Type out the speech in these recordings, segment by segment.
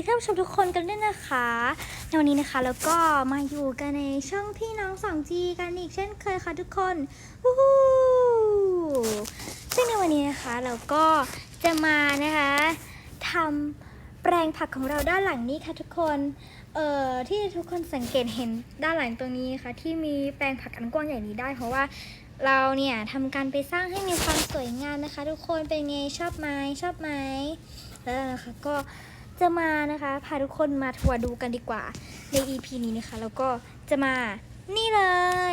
ดีท่านผู้ชมทุกคนกันด้วยนะคะในวันนี้นะคะแล้วก็มาอยู่กันในช่องพี่น้อง 2G กันอีกเช่นเคยค่ะทุกคนวู้ฮู้ซึ่งในวันนี้นะคะเราก็จะมานะคะทำแปลงผักของเราด้านหลังนี้ค่ะทุกคนเอ่อที่ทุกคนสังเกตเห็นด้านหลังตรงนี้นะคะที่มีแปลงผักอันกว้างใหญ่นี้ได้ เพราะว่าเราเนี่ยทำการไปสร้างให้มีความสวยงามนะคะ ทุกคนเป็นไงชอบไหมชอบไหมแล้วนะคะก็ จะมานะคะพาทุกคนมาทัวร์ดูกันดีกว่าใน EP นี้นะคะ แล้วก็จะมานี่เล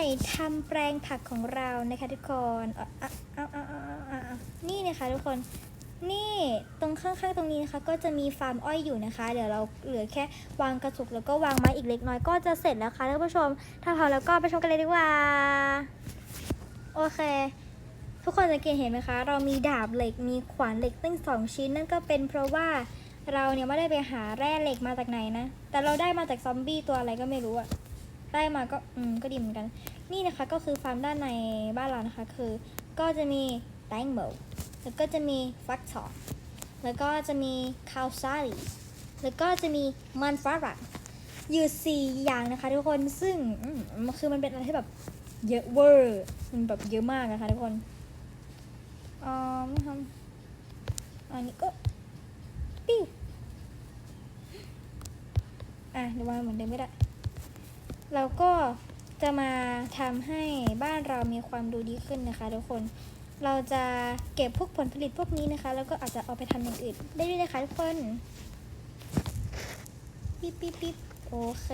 ยทำแปลงผักของเรานะคะทุกคนอาเอาเอาเอาเอาเอาเอานี่นะคะทุกคนนี่ตรงข้างๆตรงนี้นะคะ ก็จะมีฟาร์มอ้อยอยู่นะคะ เดี๋ยวเราเหลือแค่วางกระจุกแล้วก็วางไม้อีกเล็กน้อยก็จะเสร็จแล้วค่ะท่านผู้ชม ถ้าพร้อมแล้วก็ไปชมกันเลยดีกว่า โอเค ทุกคนสังเกตเห็นไหมคะ เรามีดาบเหล็กมีขวานเหล็กตั้งสองชิ้นนั่นก็เป็นเพราะว่า เราเนี่ยไม่ได้ไปหาแร่เหล็กมาจากไหนนะ แต่เราได้มาจากซอมบี้ตัวอะไรก็ไม่รู้อะได้มาก็อืมก็ดีเหมือนกัน นี่นะคะก็คือฟาร์มด้านในบ้านเรานะคะ คือก็จะมีแตงโมแล้วก็จะมีฟักทองแล้วก็จะมีคาวซารีแล้วก็จะมีมันฝรั่งอยู่สี่อย่างนะคะทุกคนซึ่งมันคือมันเป็นอะไรที่แบบเยอะเวอร์มันแบบเยอะมากนะคะทุกคนอ่าไม่ทำอันนี้ก็ ปิ้ว อะเดี๋ยววางเหมือนเดิมไม่ได้เราก็จะมาทำให้บ้านเรามีความดูดีขึ้นนะคะ ทุกคน เราจะเก็บพวกผลผลิตพวกนี้นะคะ แล้วก็อาจจะเอาไปทำอย่างอื่น ได้ด้วยนะคะทุกคนปิ๊บปิ๊บปิ๊บโอเค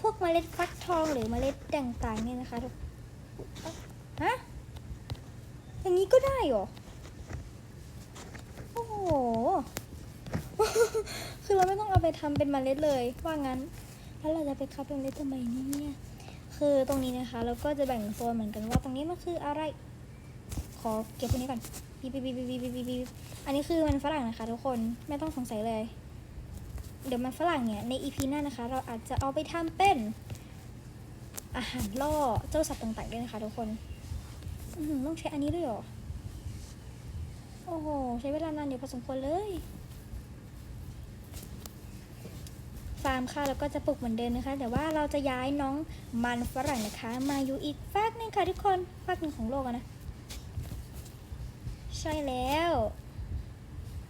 พวกเมล็ดฟักทองหรือเมล็ดต่างๆเนี่ยนะคะทุกฮะอย่างนี้ก็ได้เหรอ โอ้โห คือเราไม่ต้องเอาไปทำเป็นมเมล็ดเลยว่างั้น แล้วเราจะไปคับเป็นเมล็ดทำไมเนี่ยคือตรงนี้นะคะ เราก็จะแบ่งโซนเหมือนกันว่าตรงนี้มันคืออะไร ขอเก็บพวกนี้ก่อนปีปีปีปีปีปีปีอันนี้คือมันฝรั่งนะคะ ทุกคนไม่ต้องสงสัยเลย เดี๋ยวมันฝรั่งเนี่ยในอีพีหน้านะคะ เราอาจจะเอาไปทำเป็นอาหารล่อเจ้าสัตว์ต่างๆด้วยนะคะทุกคนต้องใช้อันนี้ด้วยหรอ โอ้โห ใช้เวลานานอยู่พอสมควรเลย ฟาร์มค่ะแล้วก็จะปลูกเหมือนเดิมนะคะ แต่ว่าเราจะย้ายน้องมันฝรั่งนะคะ มาอยู่อีกฟากหนึงค่ะทุกคนฟากหนึ่งของโลกนะใช่แล้ว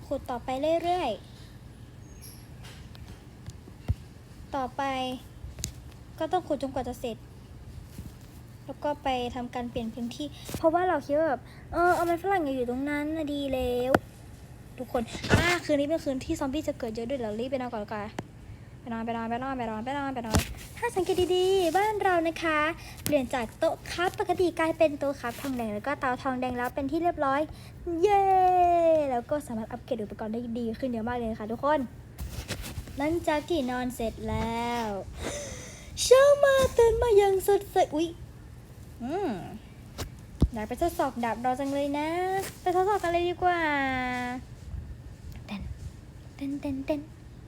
ขุดต่อไปเรื่อยๆ ต่อไปก็ต้องขุดจนกว่าจะเสร็จ แล้วก็ไปทำการเปลี่ยนพื้นที่ เพราะว่าเราคิดว่าแบบเออเอามันฝรั่งอยู่ตรงนั้นนะดีแล้ว ทุกคน อ่าคืนนี้เป็นคืนที่ซอมบี้จะเกิดเยอะด้วยเรารีบไปนอนก่อนก่อน ไปนอนไปนอนไปนอนไปนอนไปนอนไปนอนถ้าสังเกตดีๆ บ้านเรานะคะ เปลี่ยนจากโต๊ะครับปกติกลายเป็นโต๊ะครับทองแดงแล้วก็เตาทองแดงแล้วเป็นที่เรียบร้อย เย้ แล้วก็สามารถอัปเกรดอุปกรณ์ได้ดีขึ้นเยอะมากเลยค่ะทุกคนหลังจากที่นอนเสร็จแล้วเช้ามาตื่นมาอย่างสดใสอุ๊ยอืมอยากไปทดสอบดาบเราจังเลยนะ ไปทดสอบกันเลยดีกว่าเต้นเต้นเต้นเต้น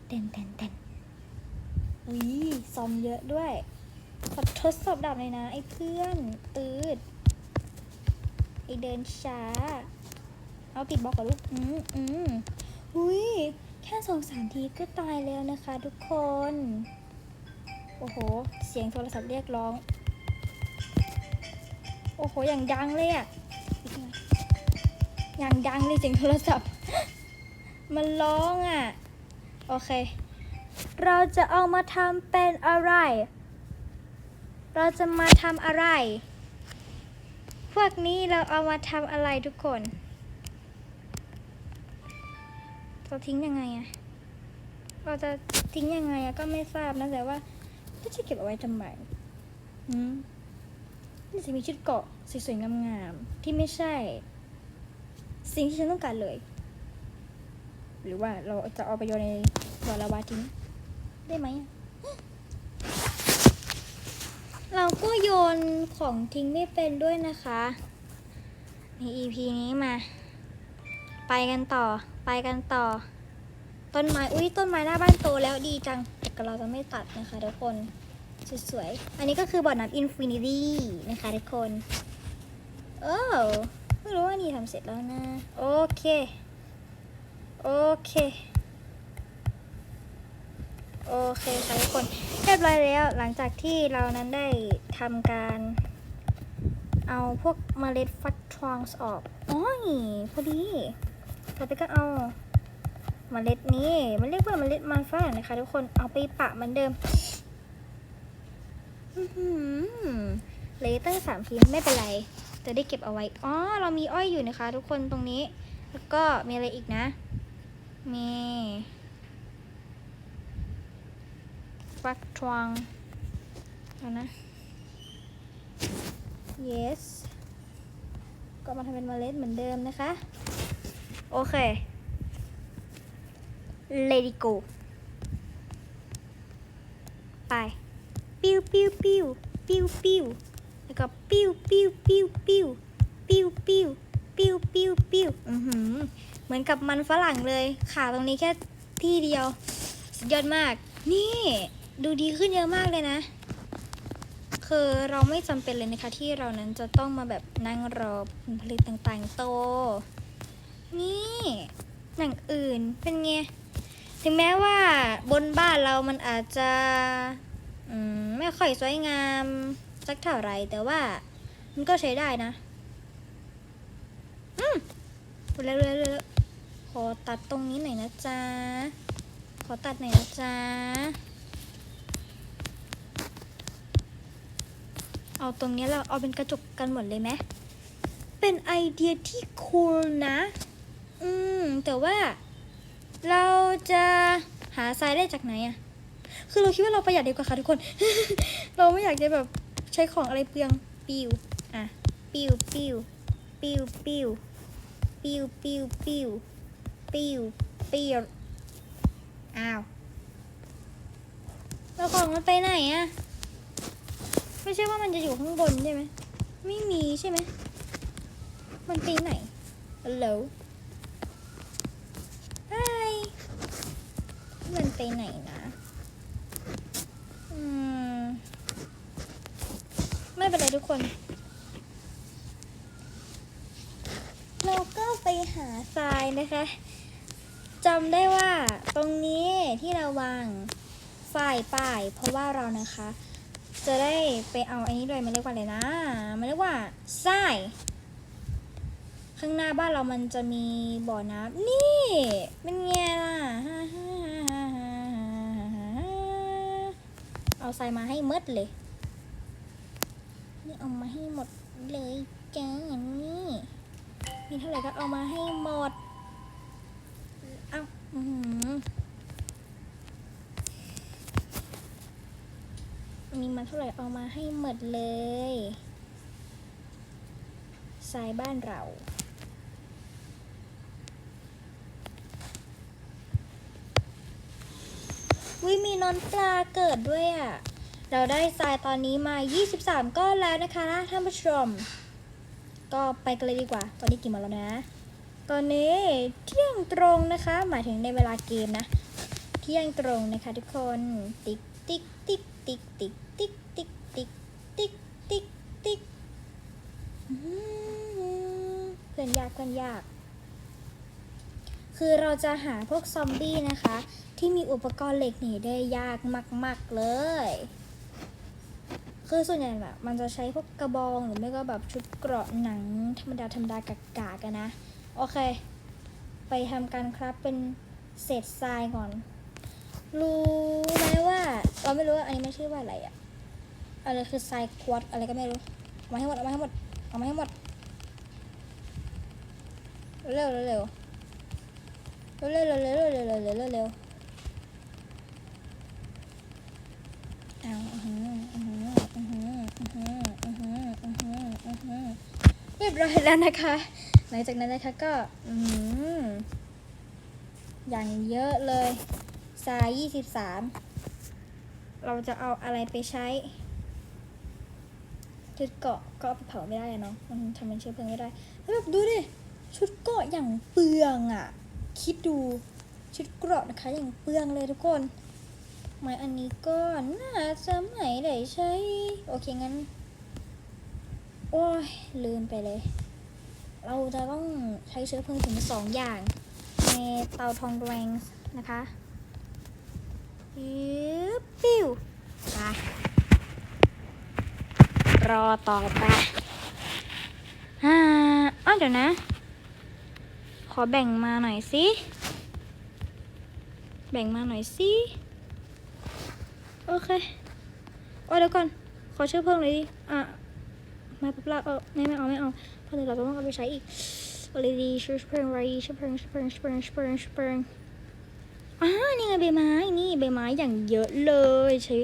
เต้นเต้นเต้น อุ้ยซ้อมเยอะด้วยขอทดสอบดาบเลยนะ ไอ้เพื่อน ตืด ไอ้เดินช้า เอาปิดบล็อกก่อนลูก อืมอืมอุ้ย แค่สองสามทีก็ตายแล้วนะคะทุกคน โอ้โห เสียงโทรศัพท์เรียกร้อง โอ้โห อย่างดังเลยอะอย่างดังเลยเสียงโทรศัพท์ มันร้องอะ โอเค เราจะเอามาทำเป็นอะไร เราจะมาทำอะไร พวกนี้เราเอามาทำอะไรทุกคนเราทิ้งยังไงอะเราจะทิ้งยังไงอะก็ไม่ทราบนะแต่ว่าก็จะเก็บเอาไว้ทำไมอืมนี่จะมีชุดเกาะสวยๆงามๆที่ไม่ใช่ สิ่งที่ฉันต้องการเลย หรือว่าเราจะเอาไปโยนในบ่อลาวาทิ้ง ได้ไหม เราก็โยนของทิ้งไม่เป็นด้วยนะคะ ใน EP นี้มา ไปกันต่อ ไปกันต่อ ต้นไม้ อุ้ยต้นไม้หน้าบ้านโตแล้วดีจัง แต่เราจะไม่ตัดนะคะทุกคน สวยๆ อันนี้ก็คือบ่อน้ำอินฟินิตี้นะคะทุกคนโอ้ไม่รู้ว่านี่ทำเสร็จแล้วนะ โอเค โอเค โอเคค่ะทุกคนเรียบร้อยแล้วหลังจากที่เรานั้นได้ทำการ เอาพวกเมล็ดฟักทองออกโอ้ยพอดีต่อไปก็เอาเมล็ดนี้มันเรียกว่าเมล็ดมันฝรั่งนะคะ ทุกคนเอาไปปะเหมือนเดิมเลยตั้งสามชิ้นไม่เป็นไร จะได้เก็บเอาไว้อ๋อเรามีอ้อยอยู่นะคะ ทุกคนตรงนี้ แล้วก็มีอะไรอีกนะมี ฟักทองเอานะ yes ก็มาทำเป็นเมล็ดเหมือนเดิมนะคะ โอเค let it go ไป ปิ้วปิ้วปิ้วปิ้วปิ้วแล้วก็ปิ้วปิ้วปิ้วปิ้วปิ้วปิ้วปิ้วปิ้วปิ้วอือหือ เหมือนกับมันฝรั่งเลย ขาตรงนี้แค่ที่เดียว สุดยอดมาก นี่ ดูดีขึ้นเยอะมากเลยนะ คือเราไม่จำเป็นเลยนะคะ ที่เรานั้นจะต้องมาแบบนั่งรอผลผลิตต่างๆโต นี่หนังอื่นเป็นไง ถึงแม้ว่าบนบ้านเรามันอาจจะมไม่ค่อยสวยงามสักเท่าไรแต่ว่า มันก็ใช้ได้นะ อืมเร็วๆๆขอตัดตรงนี้หน่อยนะจ๊ะ ขอตัดหน่อยนะจ๊ะ เอาตรงนี้เราเอาเป็นกระจกกันหมดเลยไหมเป็นไอเดียที่คูลนะ อืม แต่ว่า เราจะหาทรายได้จากไหนอะคือเราคิดว่าเราประหยัดดีกว่าค่ะทุกคน เราไม่อยากจะแบบใช้ของอะไรเปลืองปิวอะปิวปิวปิวปิวปิวปิวปิวปิวปิวอ้าวแล้วของมันไปไหนอะ ไม่ใช่ว่ามันจะอยู่ข้างบนใช่ไหมไม่มีใช่ไหมมันไปไหนฮัลโหลไฮมันไปไหนนะอืมไม่เป็นไรทุกคน เราก็ไปหาทรายนะคะจำได้ว่าตรงนี้ที่เราวางฝ่ายป้าย เพราะว่าเรานะคะ จะได้ไปเอาอันนี้ด้วยมันเรียกว่าอะไรนะมันเรียกว่าทรายข้างหน้าบ้านเรามันจะมีบ่อน้ำนี่เป็นไงล่ะเอาทรายมาให้มดเลย นี่เอามาให้หมดเลยจ้านี่มีเท่าไหร่ก็เอามาให้หมด เอาอือหือ มีมาเท่าไหร่เอามาให้หมดเลยทรายบ้านเราวิมีนอนปลาเกิดด้วยอะ เราได้ทรายตอนนี้มา 23 ก้อนแล้วนะคะท่านผู้ชม ก็ไปกันเลยดีกว่า ตอนนี้กี่โมงแล้วนะ ตอนนี้เที่ยงตรงนะคะ หมายถึงในเวลาเกมนะ เที่ยงตรงนะคะทุกคน ติ๊กติ๊ก ติ๊กติ๊กติ๊กติ๊กติ๊กติ๊กติ๊กติ๊กเพื่อนยากเพื่อนยาก คือเราจะหาพวกซอมบี้นะคะ ที่มีอุปกรณ์เหล็กหนีได้ยากมาก ๆ เลย คือส่วนใหญ่แบบมันจะใช้พวกกระบองหรือไม่ก็แบบชุดเกราะหนังธรรมดาธรรมดากากากันนะ โอเค ไปทำการครับเป็นเศษทรายก่อน รู้ไหมว่า เราไม่รู้ว่าอันนี้มันชื่อว่าอะไรอะอะไรคือทรายควอตอะไรก็ไม่รู้เอามาให้หมดเอามาให้หมดเอามาให้หมดเร็วเร็วเร็วเร็วเร็วเร็วเร็วเร็วเร็วเร็วเร็วเอาอือหืออือหืออือหืออือหืออือหืออือหืออือหือเรียบร้อยแล้วนะคะ หลังจากนั้นนะคะก็อือหืออย่างเยอะเลยทรายยี่สิบสาม เราจะเอาอะไรไปใช้ชุดเกาะก็เอาไปเผาไม่ได้เนาะมันทำเป็นเชื้อเพลิงไม่ได้แล้วแบบดูดิชุดเกาะอย่างเปลืองอะ่ะ คิดดูชุดเกราะนะคะ อย่างเปลืองเลยทุกคนไม้อันนี้ก็น่าจะไม่ได้ใช้โอเคงั้น โอ้ยลืมไปเลย เราจะต้องใช้เชื้อเพลิงถึงสองอย่าง ในเตาทองแดงนะคะ ปิ้วปิ้วไปรอต่อไปอ่าอ้าวเดี๋ยวนะ ขอแบ่งมาหน่อยสิ แบ่งมาหน่อยสิ โอเคโอ้เดี๋ยวก่อน ขอเชื้อเพลิงเลยดิ อะ ไม่ปุ๊บละเออไม่ไม่เอาไม่เอาเพราะเดี๋ยวเราต้องเอาไปใช้อีกอะไรดีชื้อเพลิงอะไรเชื้อเพลิงเชื้อเพลิงเชื้อเพลิงเชื้อเพลิงเชื้ อเพลิงอ่านี่ไงใบไม้นี่ใบไม้อย่างเยอะเลยใช้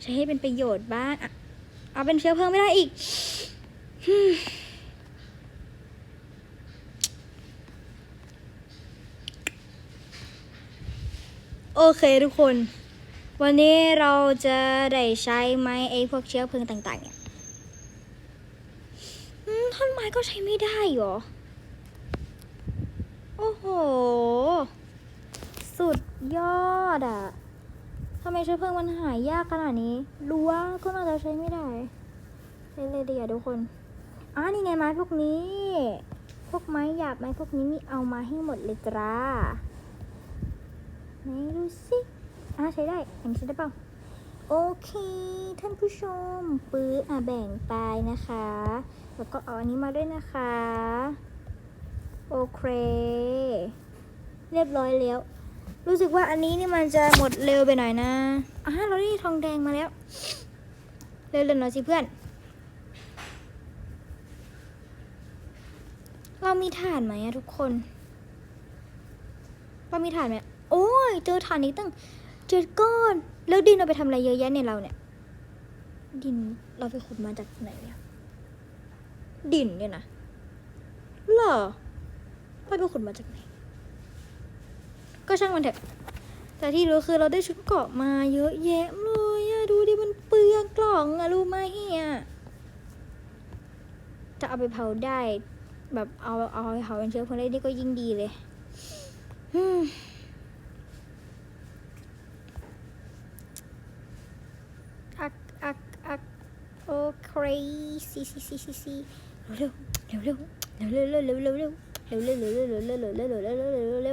ใช้ให้เป็นประโยชน์บ้างเอาเป็นเชื้อเพลิงไม่ได้อีกโอเคทุกคน วันนี้เราจะได้ใช้ไหมไอ้พวกเชื้อเพลิงต่าง ๆ เนี่ยท่อนไม้ก็ใช้ไม่ได้หรอโห สุด ยอดอะทำไมเชื้อเพลิงมันหายยากขนาดนี้รู้วก็น่าจะใช้ไม่ได้ใช้เลยดีอะทุกคนอ่านี่ไงไม้พวกนี้ พวกไม้หยาบไม้พวกนี้นี่เอามาให้หมดเลยจ้าไหนดูสิอ่าใช้ได้อันนี้ใช้ได้เปล่าโอเค ท่านผู้ชมปื้ออะแบ่งไปนะคะ แล้วก็เอาอันนี้มาด้วยนะคะ โอเค เรียบร้อยแล้ว รู้สึกว่าอันนี้นี่มันจะหมดเร็วไปหน่อยนะอะเราได้ทองแดงมาแล้ว เร็วๆหน่อยสิเพื่อน เรามีถ่านไหมอะทุกคน เรามีถ่านไหม โอ้ย เจอถ่านนี้ตั้งเจ็ดก้อน แล้วดินเราไปทำอะไรเยอะแยะเนี่ยเราเนี่ย ดินเราไปขุดมาจากไหนเนี่ยดินเนี่ยนะเหรอเราไปขุดมาจากไหน ก็ช่างมันเถอะ แต่ที่รู้คือเราได้ชุดเกาะมาเยอะแยะเลยอะดูดิมันเปลืองกล่องอะรู้ไหมเฮียจะเอาไปเผาได้ แบบเอาเอาไปเผาเป็นเชื้อเพลิงได้นี่ก็ยิ่งดีเลยอืมอักอักอักโอเคซีซีซีซีซีเร็วเร็วเร็วเร็วเร็วเร็วเร็วเร็วเร็วเร็วเร็วเร็วเร็วเร็วเร็วเร็วเร็วเร็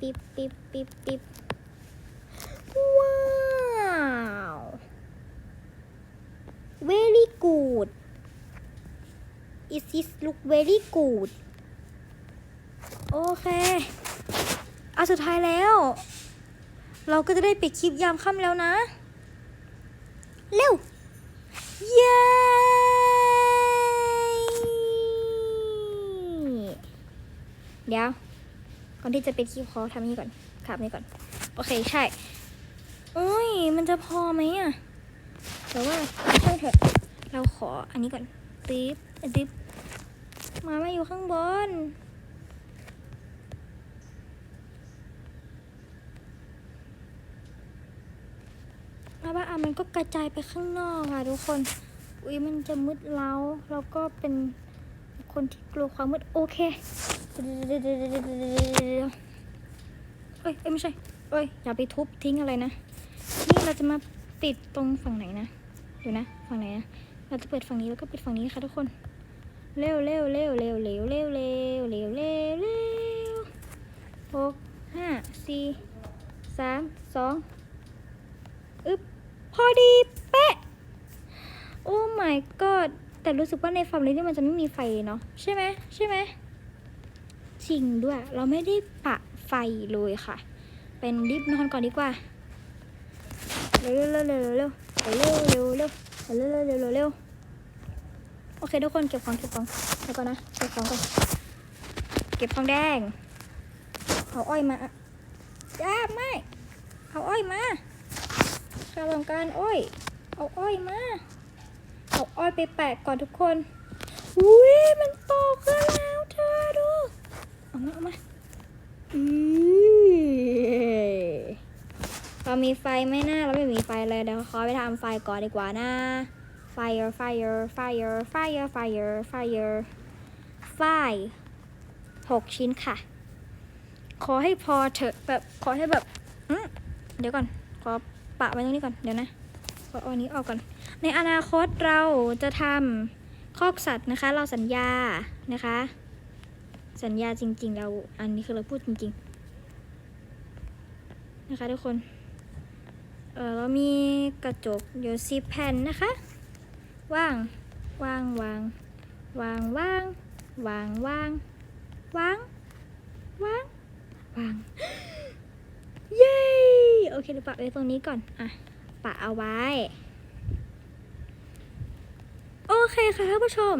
ปิ๊บปิ๊บปิ๊บปิ๊บว้าว very good it is look very good โอเคเอาสุดท้ายแล้ว เราก็จะได้ปิดคลิปยามค่ำแล้วนะ เร็ว เย้เดี๋ยว ก่อนที่จะเปิดคลิปขอทำนี้ก่อนครับนี้ก่อน โอเคใช่โอ้ย มันจะพอไหมอะแต่ว่าช่างเถอะเราขออันนี้ก่อนติ๊บติ๊บมาไม่อยู่ข้างบนแล้วว่าอะมันก็กระจายไปข้างนอกค่ะทุกคน อุ้ยมันจะมืดเล้าแล้วก็เป็นคนที่กลัวความมืดโอเค เอ้ยเอ้ยไม่ใช่เอ้ยอย่าไปทุบทิ้งอะไรนะ นี่เราจะมาปิดตรงฝั่งไหนนะดี๋ยวนะฝั่งไหนนะเราจะเปิดฝั่งนี้แล้วก็ปิดฝั่งนี้ค่ะทุกคน เร็วเร็วเร็วเร็วเร็วเร็วเร็วเร็วเร็วเร็วหกห้าสี่สามสองอึ๊บพอดีเป๊ะ โอ้ my god แต่รู้สึกว่าในฟาร์มนี้นี่มันจะไม่มีไฟเนาะใช่ไหมใช่ไหมจริงด้วย เราไม่ได้ปะ ไฟเลยค่ะ เป็นรีบนอนก่อนดีกว่า เร็วเร็วเร็วเร็วเร็วเร็วเร็วเร็วเร็วเร็วเร็วเร็วโอเคทุกคนเก็บของเก็บของเดี๋ยวก่อนนะเก็บของก่อนเก็บทองแดงเอาอ้อยมาจ้าไม่เอาอ้อยมาข้าต้องการอ้อยเอาอ้อยมาเอาอ้อยไปแปะก่อนทุกคนอุ้ยมันโตขึ้นแล้วเธอดูเอามาเอามาอือโอ เรามีไฟไหมนะเราไม่มีไฟเลยเดี๋ยวขอไปทำไฟก่อนดีกว่านะ fire fire fire fire fire fire ไฟหกชิ้นค่ะ ขอให้พอเถอะแบบขอให้แบบเดี๋ยวก่อน ขอปะไว้ตรงนี้ก่อน เดี๋ยวนะขอเอาอันนี้ออกก่อน ในอนาคตเราจะทำคอกสัตว์นะคะ เราสัญญานะคะ สัญญาจริง ๆ เราอันนี้คือเราพูดจริง ๆ นะคะทุกคน อเรามีกระจกอยู่สิบแผ่นนะคะว่างว่างวางวางว่างวางว่างวางวางวางเย้โอเคเดี๋ยวปะไว้ตรงนี้ก่อนอะปะเอาไว้ โอเคค่ะท่านผู้ชม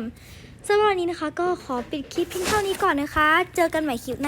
สำหรับวันนี้นะคะ ก็ขอปิดคลิปเพียงเท่านี้ก่อนนะคะ เจอกันใหม่คลิปหน้า